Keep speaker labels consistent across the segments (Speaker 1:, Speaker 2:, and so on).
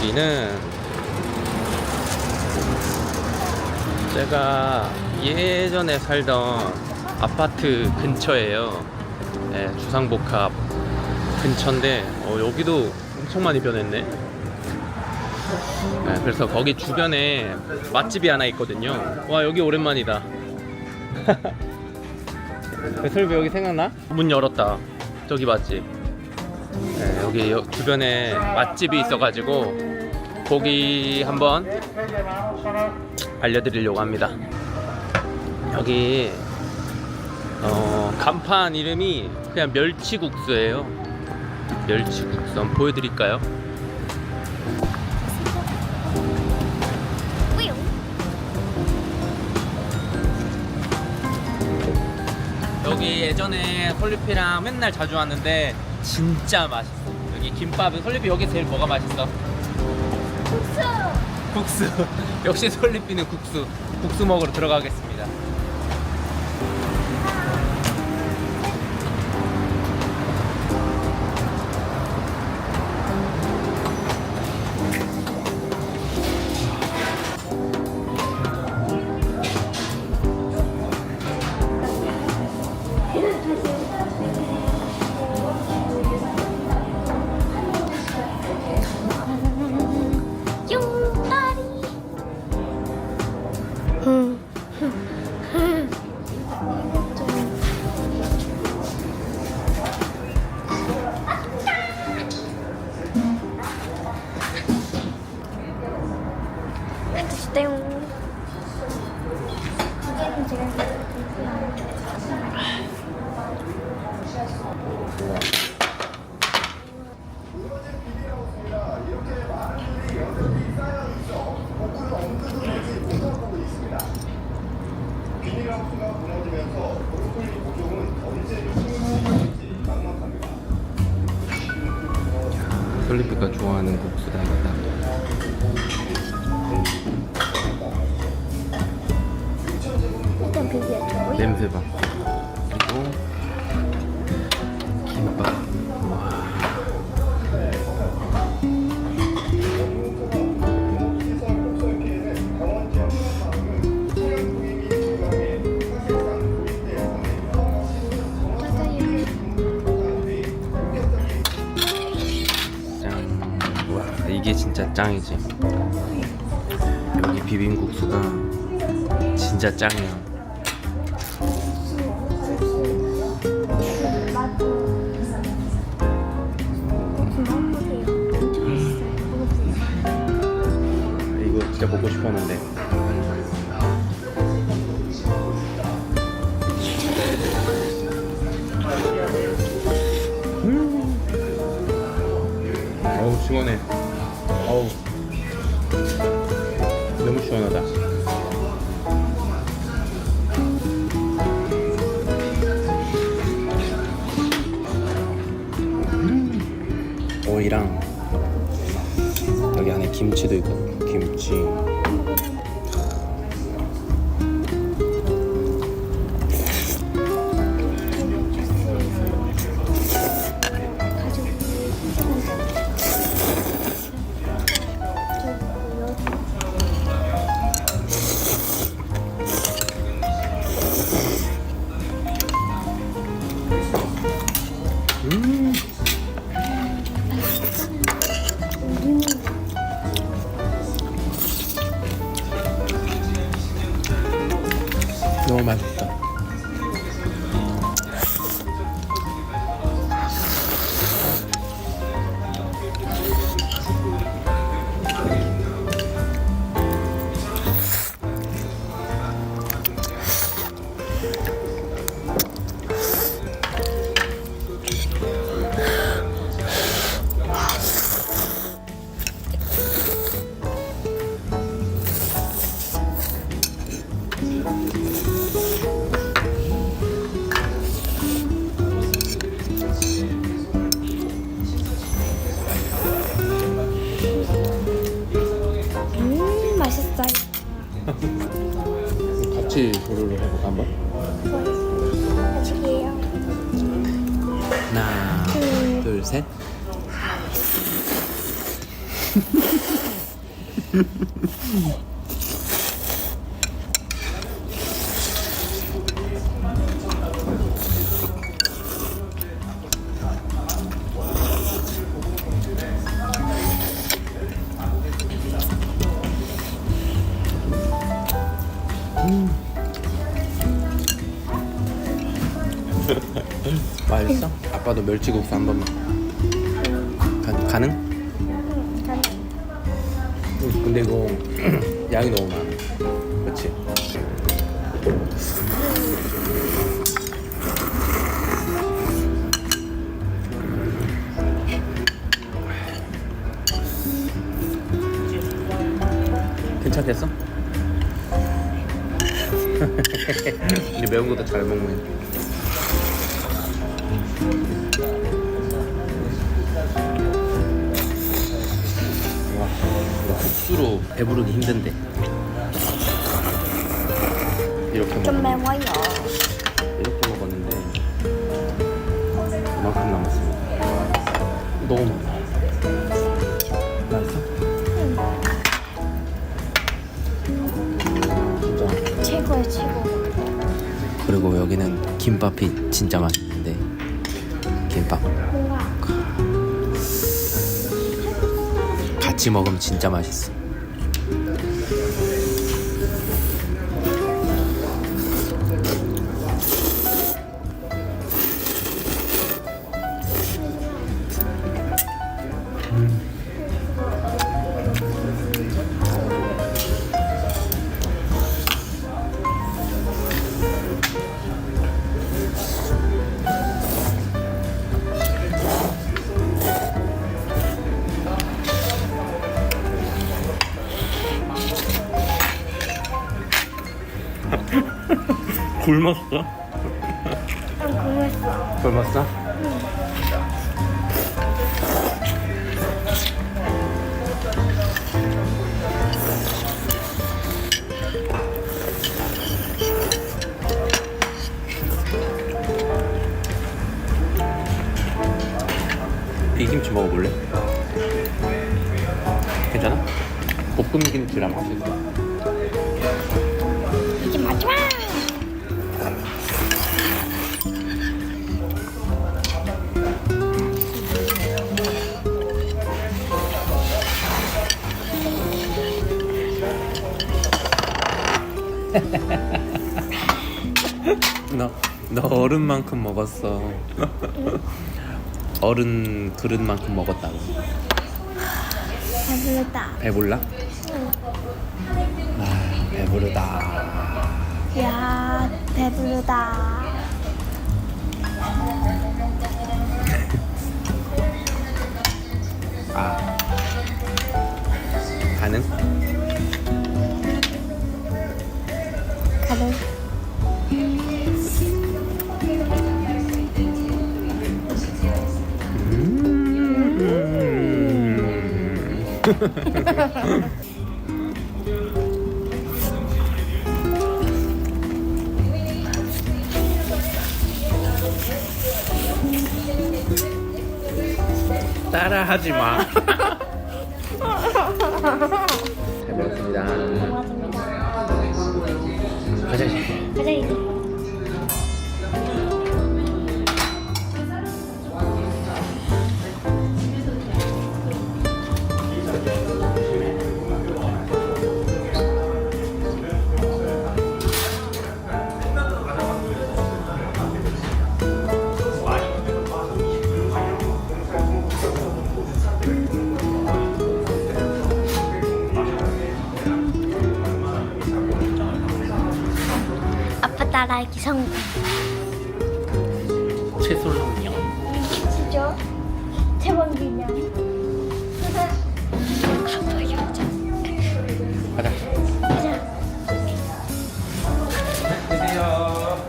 Speaker 1: 여기는 제가 예전에 살던 아파트 근처예요. 네, 주상복합 근처인데 어, 여기도 엄청 많이 변했네. 네, 그래서 거기 주변에 맛집이 하나 있거든요. 와 여기 오랜만이다. 설비 여기 생각나? 문 열었다. 저기 맛집. 네, 여기 여- 주변에 맛집이 있어가지고 거기 한번 알려드리려고 합니다. 여기 어, 간판 이름이 그냥 멸치국수예요. 멸치국수 한번 보여드릴까요? 여기 예전에 솔리피랑 맨날 자주 왔는데 진짜 맛있어. 여기 김밥은 솔리피 여기 제일 뭐가 맛있어?
Speaker 2: 국수.
Speaker 1: 역시 솔리피는 국수. 국수 먹으러 들어가겠습니다.
Speaker 2: 땡.
Speaker 1: 솔리피가 좋아하는 국수다 이거다. 봐. 그리고 김밥. 와, 이게 진짜 짱이지. 여기 비빔국수가 진짜 짱이야. 진짜 먹고 싶었는데. 음. 어우 시원해. 어우 너무 시원하다. 음. 오이랑 김치도 있거든. 김치. 너무 맛있어.
Speaker 2: 맛있어요.
Speaker 1: 같이 조류를 해볼까 한번?
Speaker 2: 맛있게요.
Speaker 1: 하나,
Speaker 2: 둘.
Speaker 1: 둘, 셋. 아빠도 멸치국수 한 번만. 가, 가능. 근데 이거 양이 너무 많아. 그렇지? 괜찮겠어? 근데 매운 것도 잘 먹네. 국수로 배부르기 힘든데. 이렇게
Speaker 2: 좀
Speaker 1: 먹었는데,
Speaker 2: 매워요.
Speaker 1: 이렇게 먹었는데 이만큼 남았습니다. 너무 많아. 맛있어? 진짜.
Speaker 2: 최고야, 최고.
Speaker 1: 그리고 여기는 김밥이 진짜 맛있는데 김밥
Speaker 2: 뭔가
Speaker 1: 같이 먹으면 진짜 맛있어. 굶었어?
Speaker 2: 응, 궁금했어.
Speaker 1: 굶었어? 비김치 먹어볼래? 괜찮아? 볶음 김치랑 맛있어. 너, 너 어른만큼 먹었어. 어른 그릇만큼 먹었다고.
Speaker 2: 배부르다.
Speaker 1: 배불라?
Speaker 2: 응.
Speaker 1: 아, 배부르다.
Speaker 2: 야, 배부르다.
Speaker 1: 따라하지 마. 잘 먹었습니다.
Speaker 2: 고맙습니다.
Speaker 1: 가자.
Speaker 2: 가자, 이제. 따라하기 성공.
Speaker 1: 채솔랑요.
Speaker 2: 진짜?
Speaker 1: 가자.
Speaker 2: 가자.
Speaker 1: 드세요.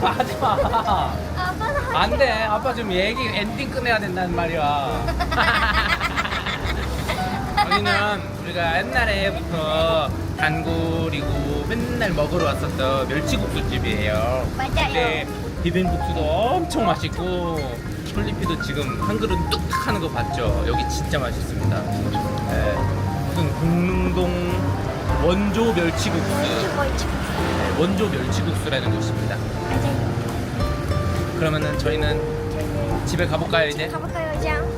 Speaker 1: 하지 마.
Speaker 2: 아빠는
Speaker 1: 안 돼. 아빠 지금 얘기 엔딩 끝내야 된다는 말이야. 여기는 우리가 옛날에부터 단골이고 맨날 먹으러 왔었던 멸치국수 집이에요.
Speaker 2: 맞아요.
Speaker 1: 근데 비빔국수도 엄청 맛있고 솔리피도 지금 한 그릇 뚝딱 하는 거 봤죠? 여기 진짜 맛있습니다. 네, 무슨 공릉동 원조 멸치국수. 네, 원조 멸치국수라는 곳입니다.
Speaker 2: 맞아요.
Speaker 1: 그러면은 저희는 집에 가볼까요 이제?
Speaker 2: 가볼까요, 장?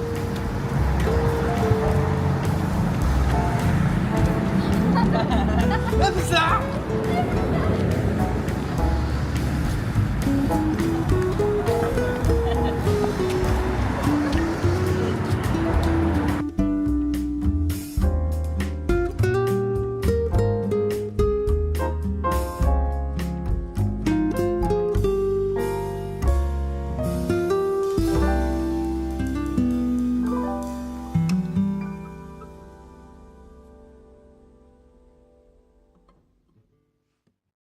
Speaker 1: É Apesar!